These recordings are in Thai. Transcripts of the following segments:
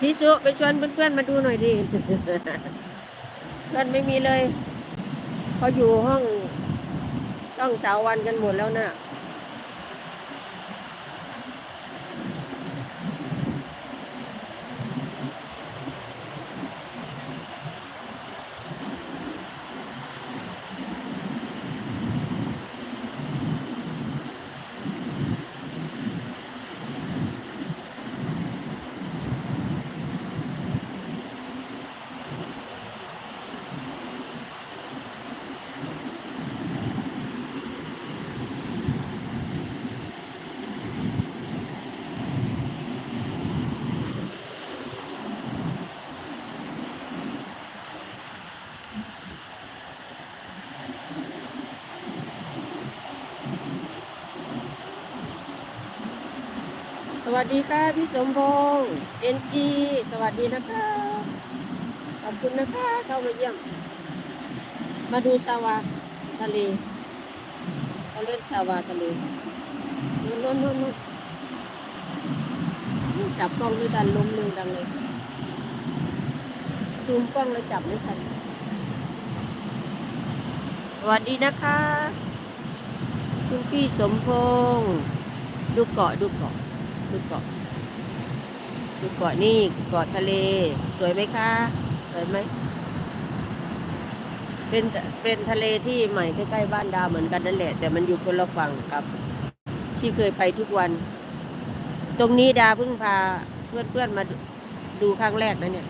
พี่สุไปชวนเพื่อนๆมาดูหน่อยดิเพื่อนไม่มีเลยเขาอยู่ห้องต้องสาววันกันหมดแล้วนะ่ะ วัสดีค่ะพี่สมพงษ์เอ็นจีสวัสดีนะคะขอบคุณนะคะเข้ามาเยี่ยม มาดูสาวาทะเลเขาเล่นสาวาทะเลนู่นนู่นนู่นจับกล้องด้วยกันล้มมือดังเลยซูมกล้องแล้วจับไม่ทันสวัสดีนะคะ คุณพี่สมพงษ์ดูเกาะดูเกาะ ดูเกาะดูเกาะนี่เกาะทะเล สวยไหมคะ สวยไหม เป็นเป็นทะเลที่ใหม่ใกล้ๆบ้านดาวเหมือนกันนั่นแหละ แต่มันอยู่คนละฝั่งครับ ที่เคยไปทุกวัน ตรงนี้ดาเพิ่งพาเพื่อนๆมาดูครั้งแรกนะเนี่ย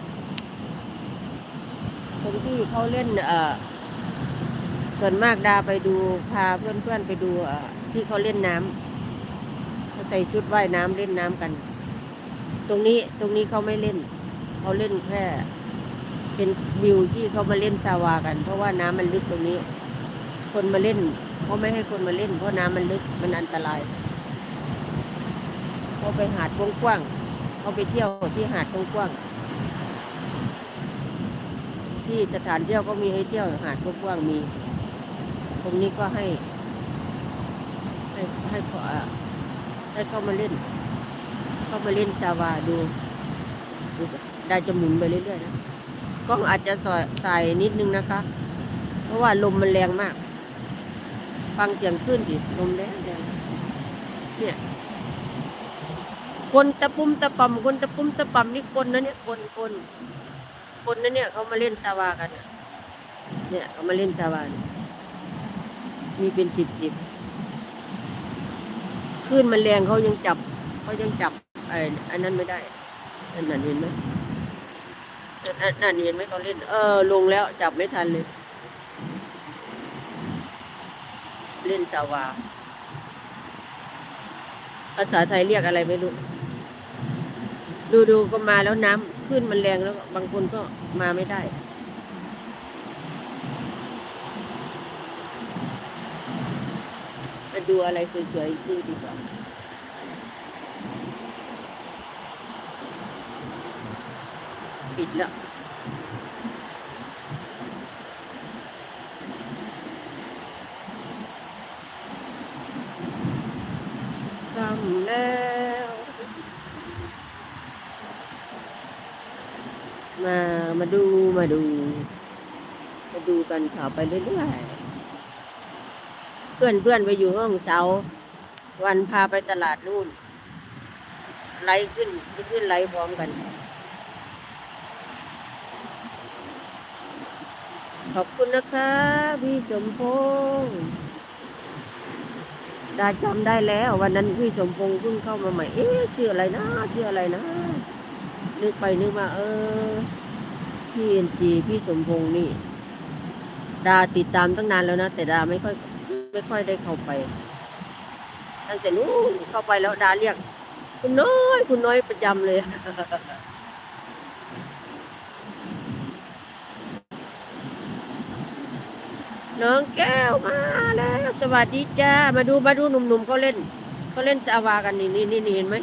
ตรงที่เขาเล่นเอ่อส่วนมากดาไปดูพาเพื่อนๆไปดูเอ่อที่เขาเล่นน้ำเขา ใส่ชุดว่ายน้ำเล่นน้ำกัน ตรงนี้ตรงนี้เขาไม่เล่น เขาเล่นแค่ เป็นวิวที่เขามาเล่นซาวากัน เพราะว่าน้ำมันลึกตรงนี้ คนมาเล่นเขาไม่ให้คนมาเล่น เพราะน้ำมันลึกมันอันตรายเขาไปหาดกว้างๆเขาไปเที่ยวที่หาดกว้างๆที่สถานเที่ยวก็มีให้เที่ยวหาดกว้างๆมี ตรงนี้ก็ให้ ให้ให้พอ ให้เข้ามาเล่น เข้ามาเล่นซาวาดูดูได้จะหมุนไปเรื่อยๆนะกล้องอาจจะสอยใส่นิดนึงนะคะ เพราะว่าลมมันแรงมาก ฟังเสียงขึ้นดิลมแรงแรงเนี่ย คนตะปุ่มตะปำคนตะปุ่มตะปำนี่คนนะเนี่ยคนคนคนนะเนี่ยเขามาเล่นซาวากัน เนี่ยเขามาเล่นซาวา มีเป็นสิบสิบ คลื่นมันแรงเขายังจับเขายังจับไอ้อันนั้นไม่ได้อันนั้นเห็นไหมอันอันนั่นเห็นไหมเขาเล่น เออ ลงแล้วจับไม่ทันเลย เล่นสาวาภาษาไทยเรียกอะไรไม่รู้ ดูดูก็มาแล้วน้ำขึ้นมันแรงแล้ว บางคนก็มาไม่ได้ มา ดูอะไรสวยๆดูดีกว่าปิดแล้วทำแล้วมา มาดู มาดู มาดูกันข่าวไปเรื่อยๆ เพื่อนเพื่อนไปอยู่ห้องเสา วันพาไปตลาดนู่นไล่ขึ้นขึ้นไล่พร้อมกันขอบคุณนะคะพี่สมพงษ์ดาจำได้แล้ว วันนั้นพี่สมพงษ์เพิ่งเข้ามาใหม่ เอ๊ะชื่ออะไรนะชื่ออะไรนะ นึกไปนึกมา เออ พี่เอ็นจีพี่สมพงษ์นี่ ดาติดตามตั้งนานแล้วนะ แต่ดาไม่ค่อย ไม่ค่อยได้เข้าไป ตั้งแต่นู้นเข้าไปแล้วดาเรียก คุณน้อย คุณน้อยประจำเลยน้องแก้วมาแล้ว สวัสดีจ้า มาดูมาดูหนุ่มๆเขาเล่นเขาเล่นสาวากันนี่นี่นี่เห็นไหม